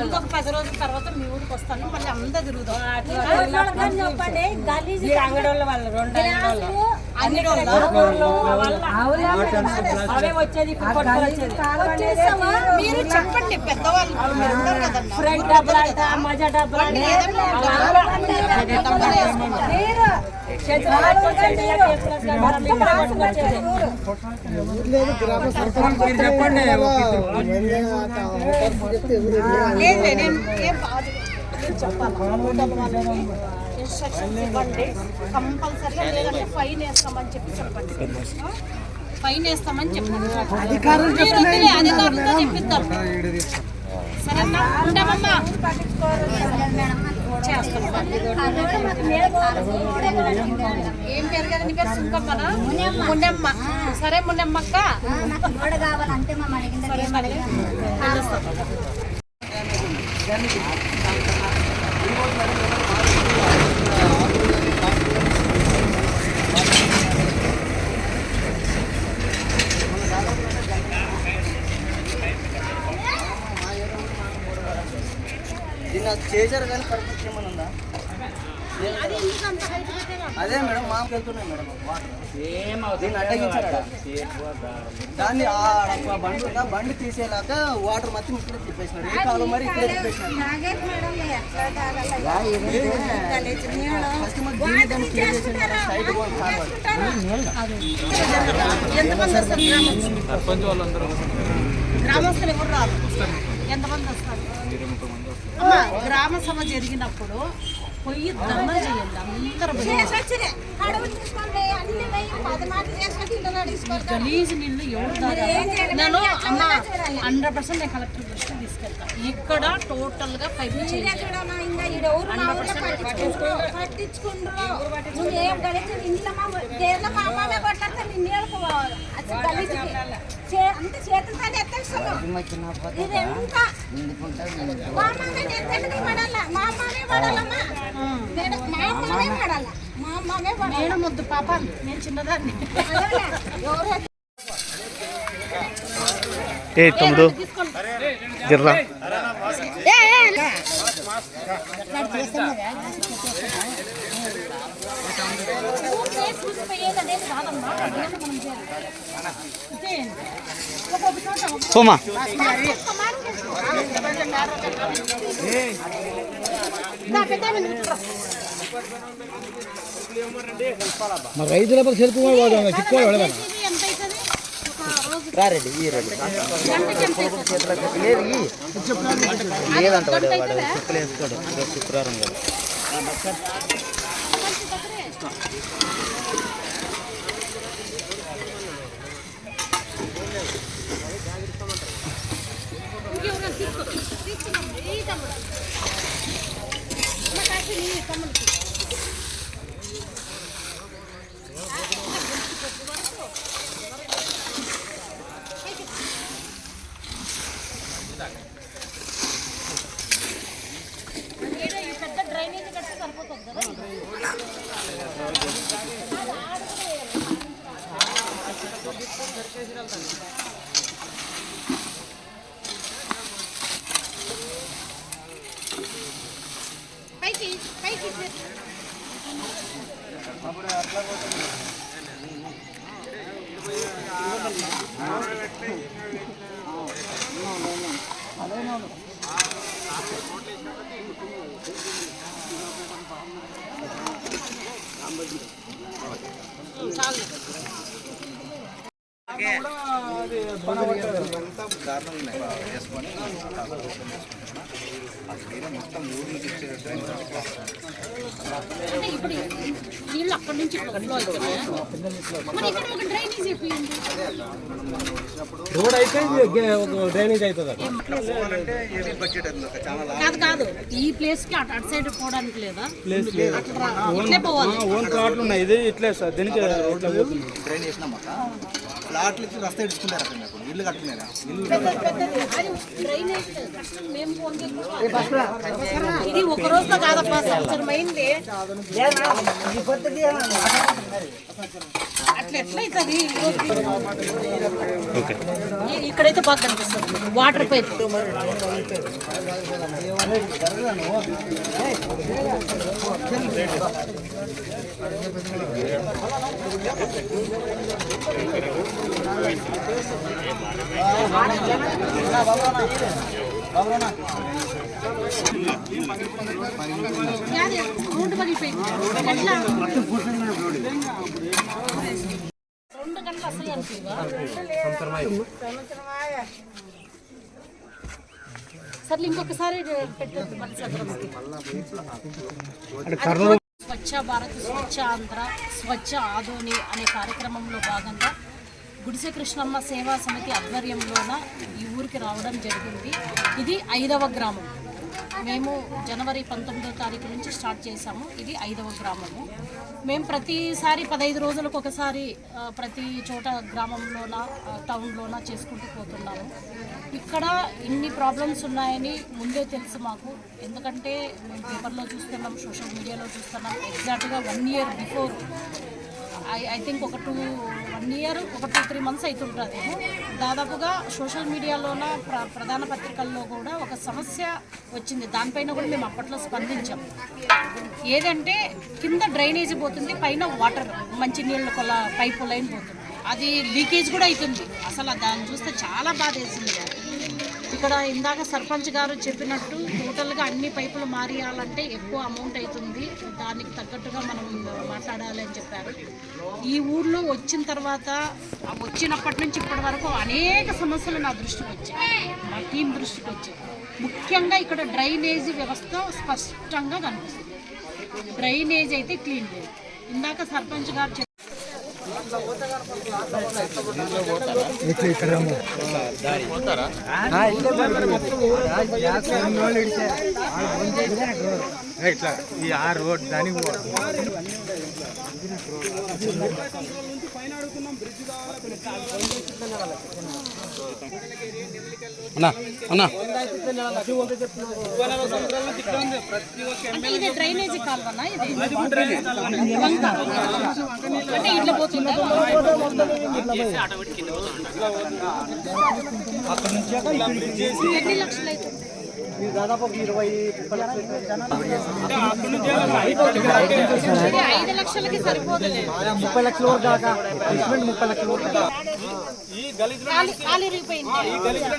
ఇంకొక పది రోజుల తర్వాత మీ ఊరికి వస్తాను మళ్ళీ అంగడోళ్ళ వాళ్ళు రెండు అన్ని అవే వచ్చేది మీరు చెప్పండి పెద్దవాళ్ళు. ఫ్రెండ్ డబ్బులు అంట మజా డబ్బులు చెప్పాలి ఇన్స్ట్రక్షన్స్ ఇవ్వండి కంపల్సరీగా లేదంటే ఫైన్ వేస్తామని చెప్పి చెప్పండి ఫైన్ వేస్తామని చెప్పండి అధికారులు అధికారులతో చెప్పిద్దాం సరేనా ఉంటామమ్మా చేస్తాం ఏం పేరు కదండి పేరు సుంకమ్మనా మున్నెమ్మ సరే మున్నెమ్మక్క చేశారు కానీ పరిస్థితి ఏమైనా ఉందా అదే మేడం మాకు వెళ్తున్నాయి మేడం వాటర్. దీన్ని అడ్డగించారు దాన్ని బండి ఉందా? బండి తీసేలాక వాటర్ మొత్తం ఇక్కడే తిప్పేసినారు. ఈ కాలం మరి ఇక్కడే తిప్పేసినారు? ఫస్ట్ మరి దీన్ని దాన్ని క్లియర్ చేసిన సైడ్ కూడా కావాలి. ఎంతమంది వస్తారు గ్రామస్తులు? ఎవరు రారు? ఎంతమంది వస్తారు. అమ్మా, గ్రామ సభ జరిగినప్పుడు పొయ్యి దండలు చేయండి అందరూ గలీజ్ నీళ్ళు ఎవరు తాగాలి? నేను అమ్మ హండ్రెడ్ పర్సెంట్ నేను కలెక్టర్ దృష్టికి తీసుకెళ్తాను ఇక్కడ టోటల్గా పైపు నేను ముద్దు పాప నేను చిన్నదాన్ని. ఎవరు? ఏ తమ్ముడు. జిర్రా మరి రైతుల ఎంత అవుతుంది రారెడ్డి గంటకి ఈ అవుతుంది లేదు ఈ. లేదంట వాడు వాడు చుక్కలు వేసుకోడు శుక్రవారం కదా ఈ పెద్ద డ్రైనేజ్ కడితే సరిపోతుంది కదా పైకి పైకి. రోడ్ అయితే డ్రైనేజ్ అవుతుంది కాదు కాదు. ఈ ప్లేస్కి అటు సైడ్ పోవడానికి లేదా? పోవాలి. ఓన్ ప్లాట్లు ఉన్నాయి. ఇది ఇట్లే సార్. దీనికి డ్రైన్ చేసినామక్క ప్లాట్లు ఇచ్చి రస్తా ఇడుచుకుంటారు అక్కడ నాకు ఇల్లు కట్టుకున్నారా ఇల్లు పెద్దది అది డ్రైనేజ్ కష్టం మేము ఫోన్ చేసి ఇది ఒక రోజులో కాదప్పా సంవత్సరం అయింది అట్లా ఎట్లయితుంది ఓకే ఇక్కడైతే బాగా కనిపిస్తుంది వాటర్ పైప్ రోడ్డు పగిలిపోయింది రెండు గంటలు అసలు సర్లే. ఇంకొకసారి పెట్టండి మళ్ళీ స్వచ్ఛ భారత్ స్వచ్ఛ ఆంధ్ర స్వచ్ఛ ఆదోని అనే కార్యక్రమంలో భాగంగా గుడిసె కృష్ణమ్మ సేవా సమితి ఆధ్వర్యంలోన ఈ ఊరికి రావడం జరిగింది. ఇది ఐదవ గ్రామం. మేము జనవరి పంతొమ్మిదో తారీఖు నుంచి స్టార్ట్ చేశాము. ఇది ఐదవ గ్రామము. మేము ప్రతిసారి పదహైదు రోజులకు ఒకసారి ప్రతి చోట గ్రామంలోన టౌన్లోన చేసుకుంటూ పోతున్నాము. ఇక్కడ ఇన్ని ప్రాబ్లమ్స్ ఉన్నాయని ముందే తెలుసు మాకు. ఎందుకంటే మేము పేపర్లో చూస్తున్నాం సోషల్ మీడియాలో చూస్తున్నాం. ఎగ్జాక్ట్గా one year before I I think ఒక టూ వన్ ఇయర్ ఒక టూ త్రీ మంత్స్ అవుతుంటుంది దాదాపుగా సోషల్ మీడియాలోన ప్ర ప్రధాన పత్రికల్లో కూడా ఒక సమస్య వచ్చింది. దానిపైన కూడా మేము అప్పట్లో స్పందించాం. ఏదంటే కింద డ్రైనేజీ పోతుంది పైన వాటర్ మంచి నీళ్ళ కొల పైపు లైన్ పోతుంది. అది లీకేజ్ కూడా అవుతుంది అసలు దాన్ని చూస్తే చాలా బాధ వేసింది ఇక్కడ ఇందాక సర్పంచ్ గారు చెప్పినట్టు టోటల్గా అన్ని పైపులు మారియాలంటే ఎక్కువ అమౌంట్ అవుతుంది. దానికి తగ్గట్టుగా మనం మాట్లాడాలి అని చెప్పారు. ఈ ఊర్లో వచ్చిన తర్వాత వచ్చినప్పటి నుంచి ఇప్పటి వరకు అనేక సమస్యలు నా దృష్టికి వచ్చాయి. మా టీం దృష్టికి వచ్చాయి. ముఖ్యంగా ఇక్కడ డ్రైనేజీ వ్యవస్థ స్పష్టంగా కనిపిస్తుంది. డ్రైనేజ్ అయితే క్లీన్ లేదు ఇందాక సర్పంచ్ గారు ఇట్లా ఈ ఆ రోడ్ దానికి ఇది డ్రైనేజీ కాల్వనా ఇది? వంక. అంటే ఇట్లా పోతుందా? ఎన్ని లక్షలు అవుతుంది దాదాపు ఒక ఇరవై ముప్పై లక్షల జనాలు ఇది ఐదు లక్షలకి సరిపోతుంది ముప్పై లక్షల వరకు దాకా ఇన్వెస్ట్మెంట్ ముప్పై లక్షల వరకు గలీజ్లో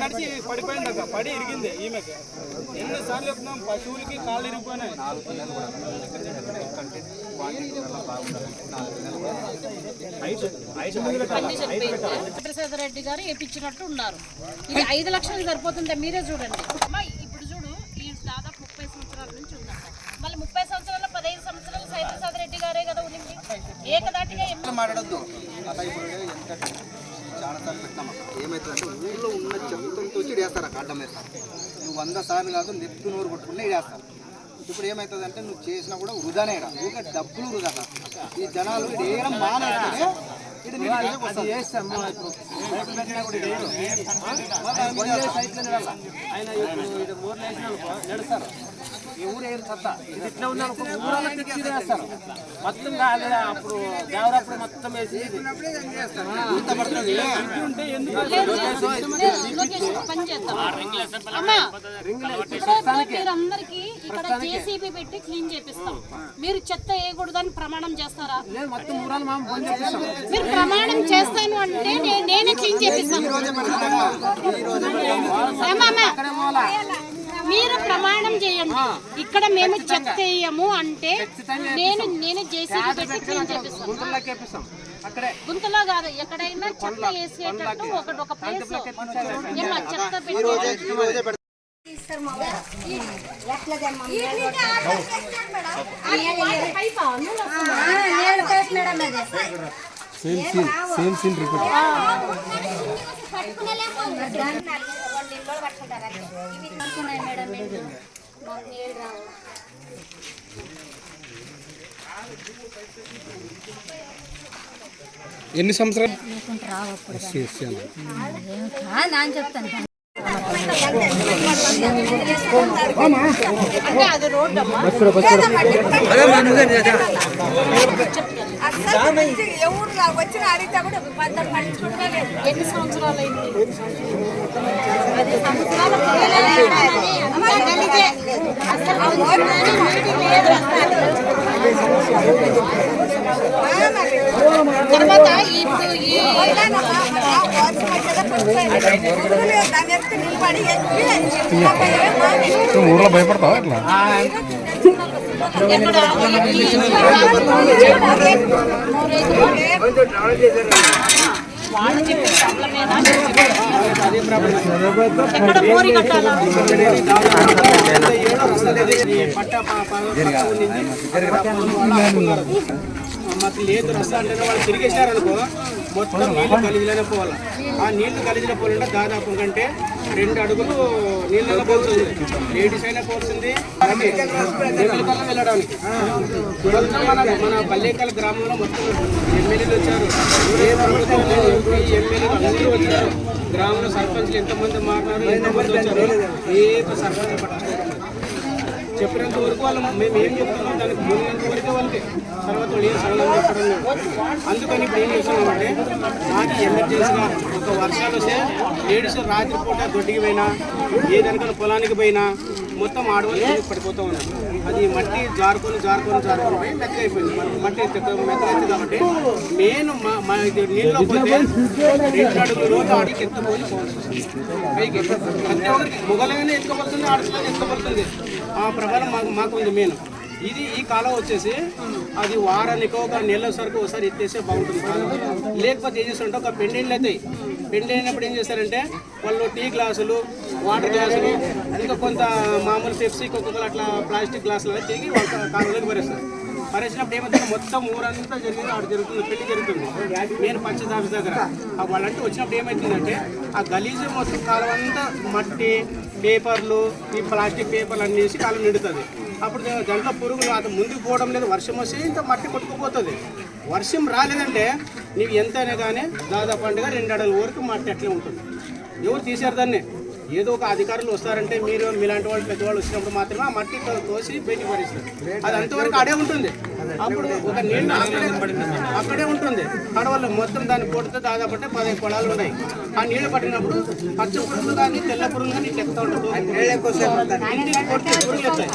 నడిచి పడిపోయింది అక్క పడి ఇరిగింది ఈమెకి. ఎన్నిసార్లు చెప్తున్నాం పశువులకి కాళ్ళు ఇరిగిపోయినాయి. ప్రసాద్ రెడ్డి గారు వేపించినట్టు ఉన్నారు. ఇది ఐదు లక్షలు సరిపోతుందా మీరే చూడండి అమ్మా, ఇప్పుడు చూడు ఈ దాదాపు ముప్పై సంవత్సరాల నుంచి ఉందంట మళ్ళీ ముప్పై సంవత్సరాల పదహైదు సంవత్సరాలు సాయి ప్రసాద్ రెడ్డి గారే కదా ఉంది ఏకదాటిగా ఎన్నో మాట్లాడద్దు. అలా ఇప్పుడు ఎందుకంటే చాలా సార్లు పెట్టినామా ఏమవుతుందంటే ఊళ్ళో ఉన్న వచ్చి ఇడేస్తారు అక్కడ అడ్డం వేస్తారు నువ్వు వంద సార్లు కాదు నెత్తి నోరు కొట్టుకున్నా ఇడేస్తారు. ఇప్పుడు ఏమవుతుందంటే నువ్వు చేసినా కూడా వృధానే ఇడ. ఊరికే డబ్బులు వృధా కాదు. ఈ జనాలు ఇది వేయడం మానేస్తే. ఆయన మూడు లేచిన నడుస్తారు. ఊరు ఏం సత్తా ఇది ఇట్లా ఉన్న ఊరల్లో తెచ్చి వేస్తారు మొత్తం కాదు అప్పుడు దేవరప్పుడు మొత్తం వేసి మీరందరికీ ఇక్కడ జేసీబీ పెట్టి క్లీన్ చేపిస్తాం మీరు చెత్త వేయకూడదని ప్రమాణం చేస్తారా మీరు ప్రమాణం చేస్తాను అంటే నేనే క్లీన్ చేపిస్తాను. మీరు ప్రమాణం చేయండి ఇక్కడ మేము చెత్త వేయము అంటే నేను నేను పెట్టి క్లీన్ చేపిస్తాను అక్కడే గుంతలో కాదు ఎక్కడైనా చెత్త వేసేటట్టు ఒకటి ఒక ప్లేస్ చెత్త పెట్టి సంవత్సరాలు నాని చెప్తాను ఎన్ని సంవత్సరాలు? సంవత్సరాల పిల్లలే ఉన్నారని అంతా గలీజే. అసలు ఆ రోడ్డు నీటి లేదు తర్వాత ఇప్పుడు ఈ దాని ఎక్కి ఊర్లో భయపడతావా ఇట్లా మాకు లేదు రస్తా అంటే వాళ్ళు తిరిగేసారనుకో మొత్తం నీళ్ళు కలిగిలోనే పోవాలి ఆ నీళ్ళు కలిగిన పోలంటే దాదాపు కంటే రెండు అడుగులు నీళ్ళలో పోతుంది లేడీస్ అయినా పోతుంది వెళ్ళడానికి. మన మన పల్లెకల్ గ్రామంలో మొత్తం ఎమ్మెల్యేలు వచ్చారు. ఏ ప్రభుత్వం ఎంపీ ఎమ్మెల్యేలు అందరూ వచ్చారు. గ్రామంలో సర్పంచ్లు ఎంతమంది మారినారు ఎంతమంది వచ్చారు? ఏ సర్పంచ్ పట్టించుకోవడం చెప్పినంత వరకు వాళ్ళు మేము ఏం చెప్తున్నాం దానికి ముందు వరకే వాళ్ళకి తర్వాత వాళ్ళు ఏం సగం చెప్పడం అందుకని ఇప్పుడు ఏం చేస్తున్నామంటే మాకు ఎమర్జెన్సీగా ఒక వర్షాలు వస్తే లేడీస్ రాత్రిపూట దొడ్డికి పోయినా ఏదనుకున్న పొలానికి పోయినా మొత్తం ఆడవాళ్ళు పడిపోతూ ఉన్నారు. అది మట్టి జారుకొని జారుకొని జారుకొని పోయి మెత్తగా అయిపోయింది. మనకి మట్టి మెత్తగా కాబట్టి మెయిన్ మా మా ఇది నీళ్ళలో పోతే రెండు అడుగుల రోజు ఆడికి ఎత్తుకొని పోవాల్సి వస్తుంది పైకి ప్రతి ఒక్కరికి మొగలగానే ఎత్తుకోబడుతుంది ఆడపిల్లగా ఎత్తుకోబడుతుంది. ఆ ప్రభావం మాకు మాకు ఉంది మెయిన్. ఇది ఈ కాలం వచ్చేసి అది వారానికి ఒక నెల సరికి ఒకసారి ఎత్తేస్తే బాగుంటుంది. లేకపోతే ఏం చేస్తుంటే ఒక పెండెంట్లు అవుతాయి పెండి అయినప్పుడు ఏం చేస్తారంటే వాళ్ళు టీ గ్లాసులు వాటర్ గ్లాసులు ఇంకా కొంత మామూలు పెప్సీ కొక్కలు అట్లా ప్లాస్టిక్ గ్లాసులు తిరిగి వాళ్ళ కాలంలోకి పరేస్తారు పరేసినప్పుడు ఏమవుతుంది? మొత్తం ఊరంతా జరిగింది ఆడ జరుగుతుంది పెళ్ళి జరుగుతుంది. నేను పంచాయతీ ఆఫీస్ దగ్గర. ఆ వాళ్ళంటే వచ్చినప్పుడు ఏమవుతుందంటే ఆ గలీజు మొత్తం కాలం అంతా మట్టి పేపర్లు ఈ ప్లాస్టిక్ పేపర్లు అన్నీ వేసి కాలం నిండుతుంది. అప్పుడు దాంట్లో పురుగులు అతను ముందుకు పోవడం లేదు వర్షం వస్తే ఇంకా మట్టి కొట్టుకుపోతుంది. వర్షం రాలేదంటే నీవు ఎంతైనా కానీ దాదాపు పండుగ రెండు అడల వరకు మట్టి అట్లే ఉంటుంది. ఎవరు తీశారు దాన్ని? ఏదో ఒక అధికారులు వస్తారంటే మీరు మీలాంటి వాళ్ళు పెద్దవాళ్ళు వచ్చినప్పుడు మాత్రమే ఆ మట్టి తోసి బయటికి పడేస్తారు. అది అంతవరకు అడే ఉంటుంది. అప్పుడు ఒక నీళ్ళు అక్కడే ఉంటుంది. కడవలు మొత్తం దాన్ని కొడితే దాదాపు పదహైదు పదిహేను పొలాలు ఉన్నాయి. ఆ నీళ్ళు పట్టినప్పుడు పచ్చ పురుగులు కానీ తెల్ల పురుగులు కానీ ఇట్లా ఎక్కుతా ఉంటుంది. ఇంటికి పురుగులు వస్తాయి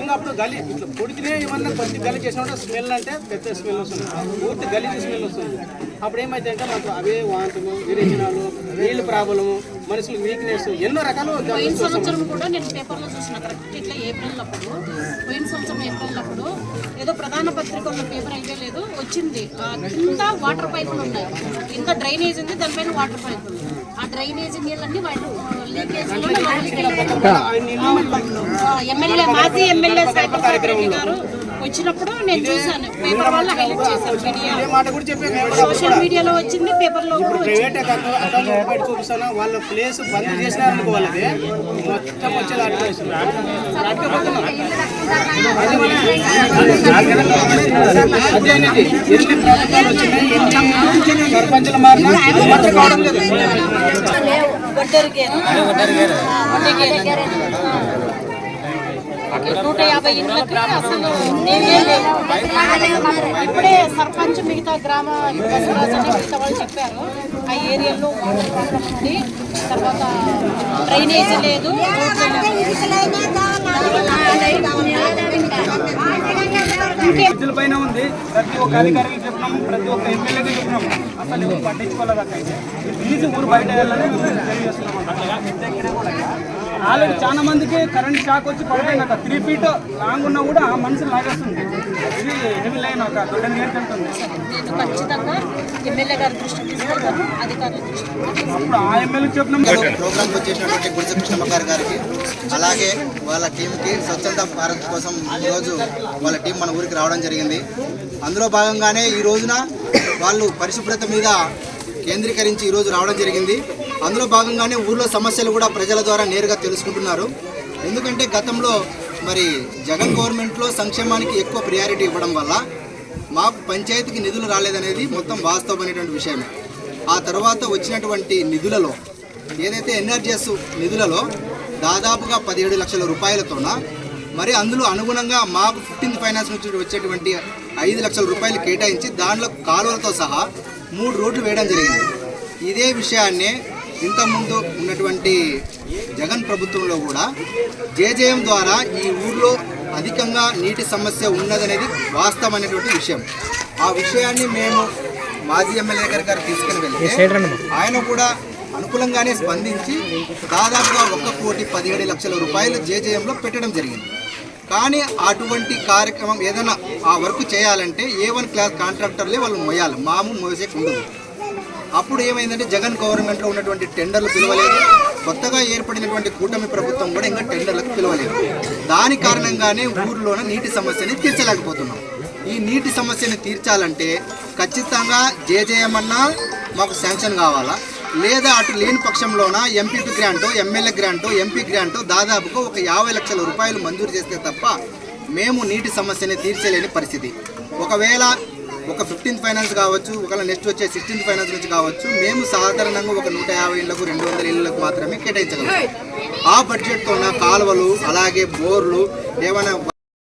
ఇంకా అప్పుడు గలి ఇట్లా కొడితేనే ఏమన్నా కొద్ది గలి చేసినప్పుడు స్మెల్ అంటే పెద్ద స్మెల్ వస్తుంది. పూర్తి గలీజ్ స్మెల్ వస్తుంది. అప్పుడు ఏమైతే అంటే మాకు అవే వాంతులు విరేచనాలు నీళ్ళు ప్రాబ్లము. మనుషులకు వీక్నెస్ ఎన్నో రకాలు పోయిన. సంవత్సరం కూడా నేను పేపర్లో చూసిన కరెక్ట్ ఇట్లా ఏప్రిల్ అప్పుడు పోయిన సంవత్సరం ఏప్రిల్ అప్పుడు ఏదో ప్రధాన పత్రిక ఉన్న పేపర్ అయితే లేదు వచ్చింది. కింద వాటర్ పైపులు ఉన్నాయి. కింద డ్రైనేజ్ ఉంది దానిపైన వాటర్ పైప్ ఉంది. ఆ డ్రైనేజ్ నీళ్ళన్నీ వాళ్ళు లీకేజ్ ఎమ్మెల్యే మాజీ ఎమ్మెల్యే రెడ్డి గారు వచ్చినప్పుడు నేను చూశాను పేపర్ వల్ల హైలైట్ చేశాను మీడియా. సోషల్ మీడియాలో వచ్చింది పేపర్లో కూడా వచ్చింది ప్రైవేట్ అకౌంట్ చూపిస్తాను వాళ్ళ ప్లేస్ బంద్ చేసినారనుకో వాళ్ళది మొత్తం వచ్చేది అడ్రస్ అదే అనేది ఎన్ని ప్రభుత్వాలు వచ్చినాయి ఎన్ని సర్పంచులు మారినా మాత్రం కావడం లేదు ఒడ్డరిగేరు. ఒడ్డరిగేరు. నూట యాభై ఇళ్ళకి అసలు ఇప్పుడే సర్పంచ్ మిగతా గ్రామ బసవరాజు అని మిగతా వాళ్ళు చెప్పారు. ఆ ఏరియాలో వాటర్ ప్రాబ్లం ఉంది. తర్వాత డ్రైనేజీ లేదు. పైన ఉంది. ప్రతి ఒక్క అధికారికి చెప్పినాము ప్రతి ఒక్క ఎమ్మెల్యేకి చెప్పినాము. అసలు ఎవరు పట్టించుకోలేదు అక్క అయితే ప్లీజ్ ఊరు బయట వెళ్ళాలని తెలియజేస్తున్నాం ఆల్రెడీ చాలా మందికి కరెంట్ షాక్ వచ్చి పడిపోయింది త్రీ ఫీట్ లాంగ్ ఉన్నా కూడా ఆ మనిషిని లాగేస్తుంది. ఇది హెవీ లైన్ ఒక దొడ్డ నేర్చుకుంటుంది నేను ఖచ్చితంగా ఎమ్మెల్యే గారి దృష్టికి తీసుకెళ్తాను అధికారుల దృష్టికి అప్పుడు ఆ ఎమ్మెల్యేకి చెప్పినాం ప్రోగ్రామ్కి వచ్చేసినటువంటి గుడిసె కృష్ణమ్మ గారికి అలాగే వాళ్ళ టీంకి స్వచ్ఛంద భారత్ కోసం ఈరోజు వాళ్ళ టీం మన ఊరికి రావడం జరిగింది. అందులో భాగంగానే ఈ రోజున వాళ్ళు పరిశుభ్రత మీద కేంద్రీకరించి ఈరోజు రావడం జరిగింది. అందులో భాగంగానే ఊర్లో సమస్యలు కూడా ప్రజల ద్వారా నేరుగా తెలుసుకుంటున్నారు. ఎందుకంటే గతంలో మరి జగన్ గవర్నమెంట్లో సంక్షేమానికి ఎక్కువ ప్రియారిటీ ఇవ్వడం వల్ల మాకు పంచాయతీకి నిధులు రాలేదనేది మొత్తం వాస్తవమైనటువంటి విషయమే. ఆ తర్వాత వచ్చినటువంటి నిధులలో ఏదైతే ఎన్ఆర్జిఎస్ నిధులలో దాదాపుగా పదిహేడు లక్షల రూపాయలతోన మరి అందులో అనుగుణంగా మాకు ఫిఫ్టీన్త్ ఫైనాన్స్ నుంచి వచ్చేటువంటి ఐదు లక్షల రూపాయలు కేటాయించి దానిలో కాలువలతో సహా మూడు రోడ్లు వేయడం జరిగింది. ఇదే విషయాన్నే ఇంతకుముందు ఉన్నటువంటి జగన్ ప్రభుత్వంలో కూడా జేజేఎం ద్వారా ఈ ఊర్లో అధికంగా నీటి సమస్య ఉన్నదనేది వాస్తవమైనటువంటి విషయం. ఆ విషయాన్ని మేము మాజీ ఎమ్మెల్యే గారి గారు తీసుకుని వెళ్తే ఆయన కూడా అనుకూలంగానే స్పందించి దాదాపుగా ఒక కోటి పదిహేడు లక్షల రూపాయలు జేజేఎంలో పెట్టడం జరిగింది. కానీ అటువంటి కార్యక్రమం ఏదైనా ఆ వర్క్ చేయాలంటే ఏ వన్ క్లాస్ కాంట్రాక్టర్లే వాళ్ళు మోయాలి. మాము మోసే ఉండదు. అప్పుడు ఏమైందంటే జగన్ గవర్నమెంట్లో ఉన్నటువంటి టెండర్లు పిలవలేదు. కొత్తగా ఏర్పడినటువంటి కూటమి ప్రభుత్వం కూడా ఇంకా టెండర్లకు పిలవలేదు. దాని కారణంగానే ఊర్లోన నీటి సమస్యని తీర్చలేకపోతున్నాం. ఈ నీటి సమస్యని తీర్చాలంటే ఖచ్చితంగా జేజేఎమన్నా మాకు శాంక్షన్ కావాలా? లేదా అటు లేని పక్షంలోన MPP grant MLA grant MP grant దాదాపుగా ఒక యాభై లక్షల రూపాయలు మంజూరు చేస్తే తప్ప మేము నీటి సమస్యని తీర్చలేని పరిస్థితి. ఒకవేళ ఒక ఫిఫ్టీన్త్ ఫైనాన్స్ కావచ్చు ఒకవేళ నెక్స్ట్ వచ్చే సిక్స్టీన్త్ ఫైనాన్స్ నుంచి కావచ్చు మేము సాధారణంగా ఒక నూట యాభై ఇళ్ళకు రెండు వందల ఇళ్ళకు మాత్రమే కేటాయించగలం. ఆ బడ్జెట్తో కాలువలు అలాగే బోర్లు ఏమైనా